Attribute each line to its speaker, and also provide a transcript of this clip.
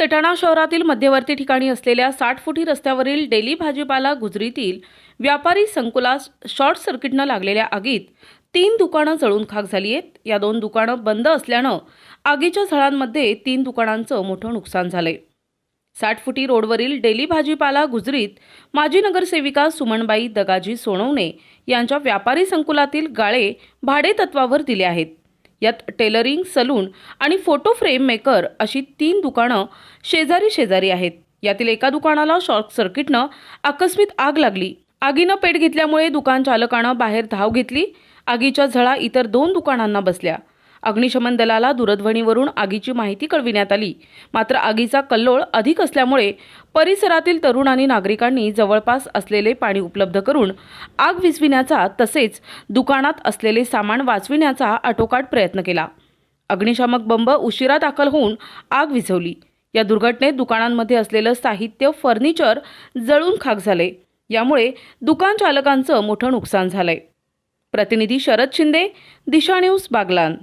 Speaker 1: सटाणा शहरातील मध्यवर्ती ठिकाणी असलेल्या साठ फुटी रस्त्यावरील डेली भाजीपाला गुजरीतील व्यापारी संकुलास शॉर्ट सर्किटनं लागलेल्या आगीत तीन दुकानं जळून खाक झाली आहेत. या दोन दुकानं बंद असल्यानं आगीच्या झळांमध्ये तीन दुकानांचं मोठं नुकसान झालंय. साठ फुटी रोडवरील डेली भाजीपाला गुजरीत माजी नगरसेविका सुमनबाई दगाजी सोनवणे यांच्या व्यापारी संकुलातील गाळे भाडेतत्वावर दिले आहेत. यात टेलरिंग सलून आणि फोटो फ्रेम मेकर अशी तीन दुकानं शेजारी शेजारी आहेत. यातील एका दुकानाला शॉर्ट सर्किटनं आकस्मित आग लागली. आगीनं पेट घेतल्यामुळे दुकान चालकानं बाहेर धाव घेतली. आगीच्या झळा इतर दोन दुकानांना बसल्या. अग्निशमन दलाला दूरध्वनीवरून आगीची माहिती कळविण्यात आली. मात्र आगीचा कल्लोळ अधिक असल्यामुळे परिसरातील तरुण आणि नागरिकांनी जवळपास असलेले पाणी उपलब्ध करून आग विझविण्याचा तसेच दुकानात असलेले सामान वाचविण्याचा आटोकाट प्रयत्न केला. अग्निशामक बंब उशिरा दाखल होऊन आग विझवली. या दुर्घटनेत दुकानांमध्ये असलेलं साहित्य फर्निचर जळून खाक झाले. यामुळे दुकान चालकांचं मोठं नुकसान झालंय. प्रतिनिधी शरद शिंदे दिशा न्यूज बागलान.